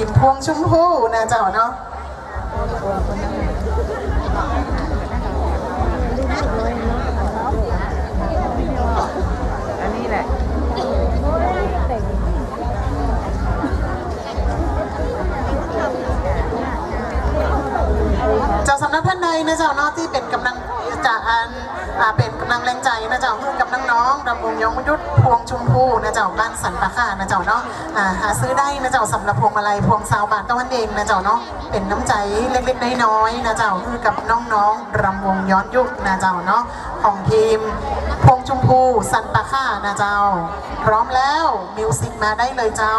ทีมพวงชุมพูนะเจ้าเนาะอันนี้แหละเจ้าสำนักท่านใดนะเจ้าเนาะที่เป็นกำลัง นังแรงใจนะเจ้าเพื่อนกับน้องๆรำวงยงยุทธพวงชมพูนะเจ้าบ้านสันปะค่านะเจ้าเนาะหาซื้อได้นะเจ้าสำหรับพวงมาลัยพวงสาวบาทตะวันเองนะเจ้าเนาะเป็นน้ำใจเล็กๆน้อยๆนะเจ้าเพื่อกับน้องๆรำวงย้อนยุคนะเจ้าเนาะของทีมพวงชมพูสันปะค่านะเจ้า พร้อมแล้วมิวสิกมาได้เลยเจ้า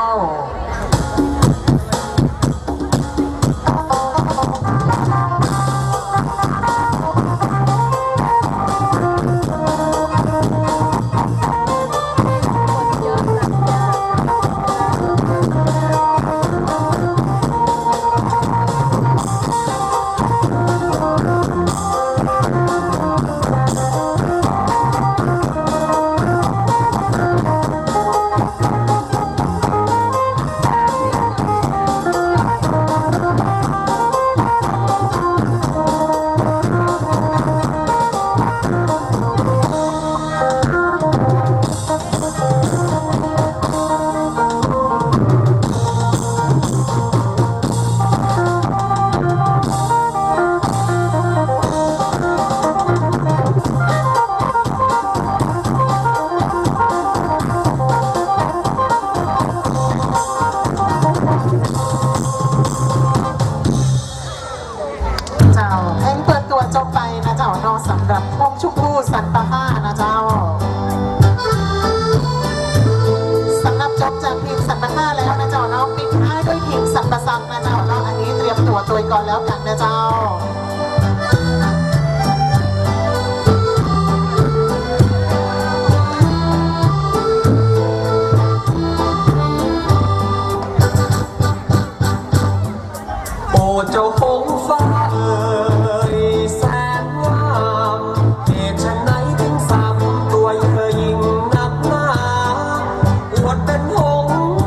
Oh.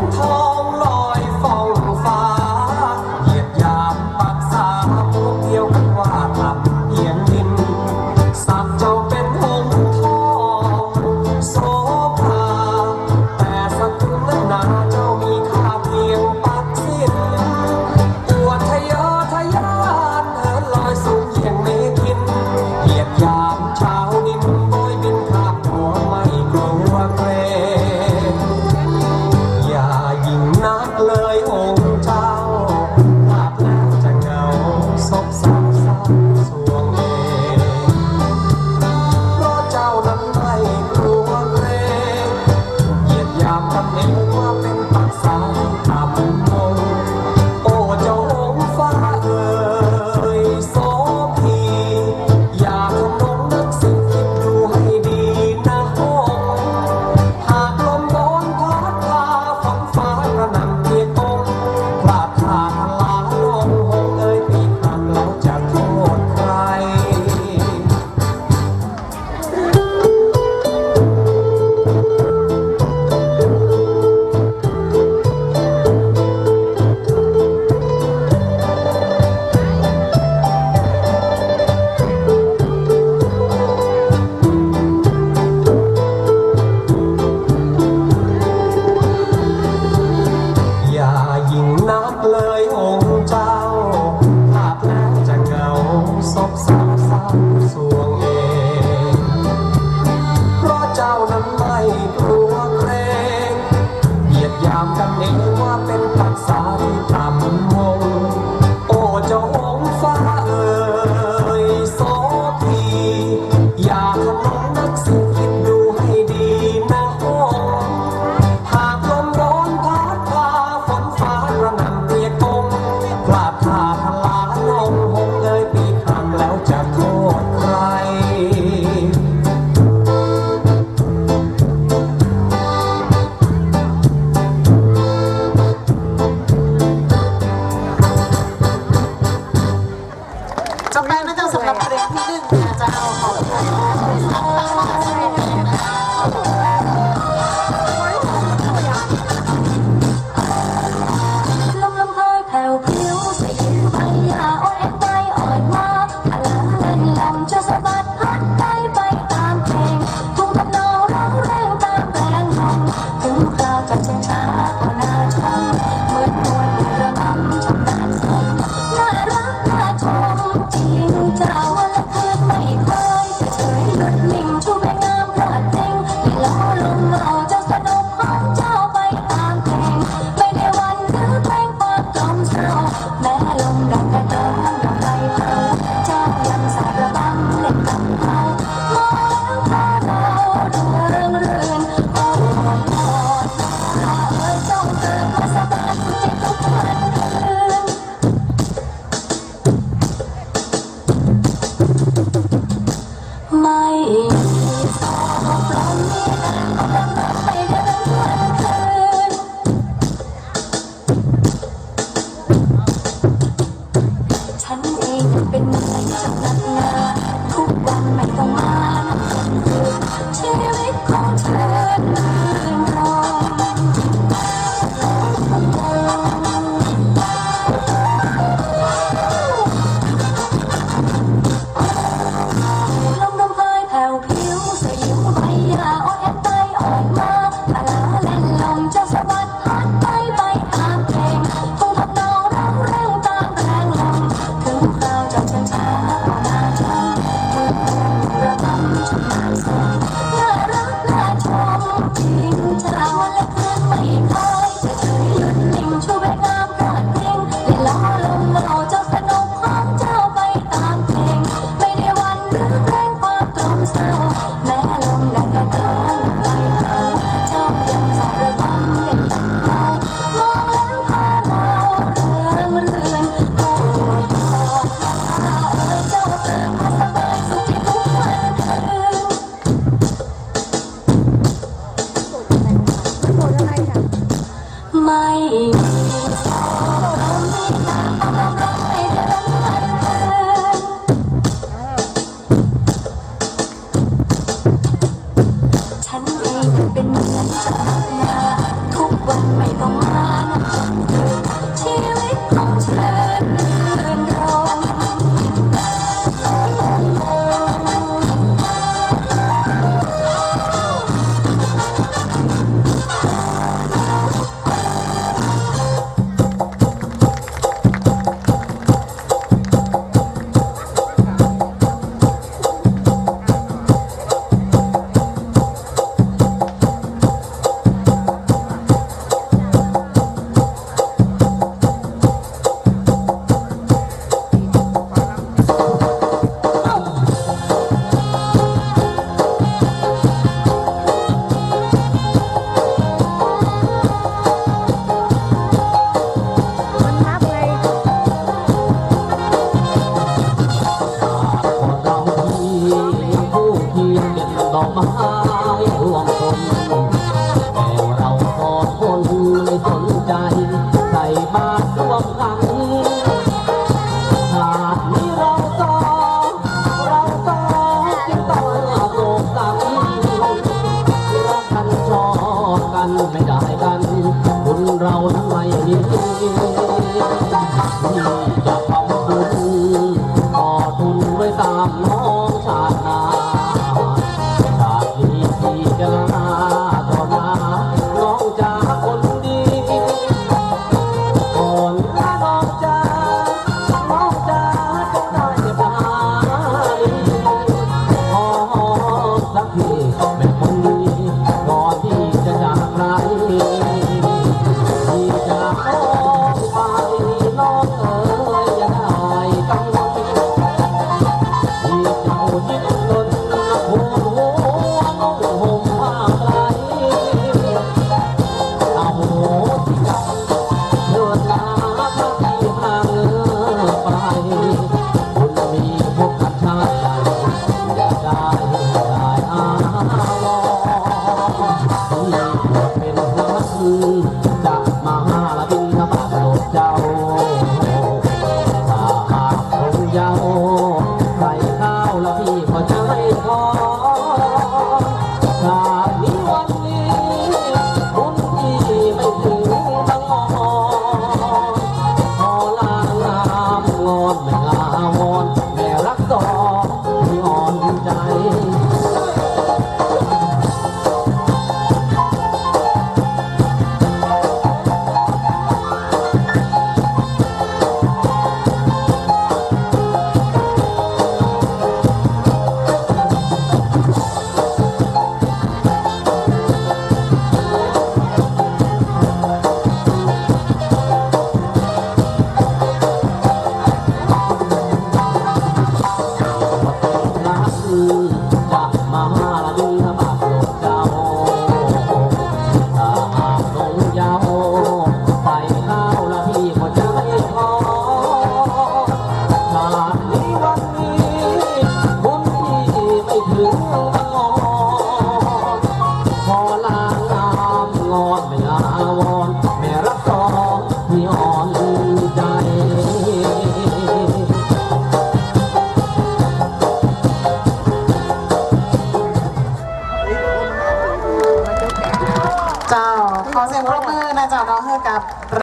Mình.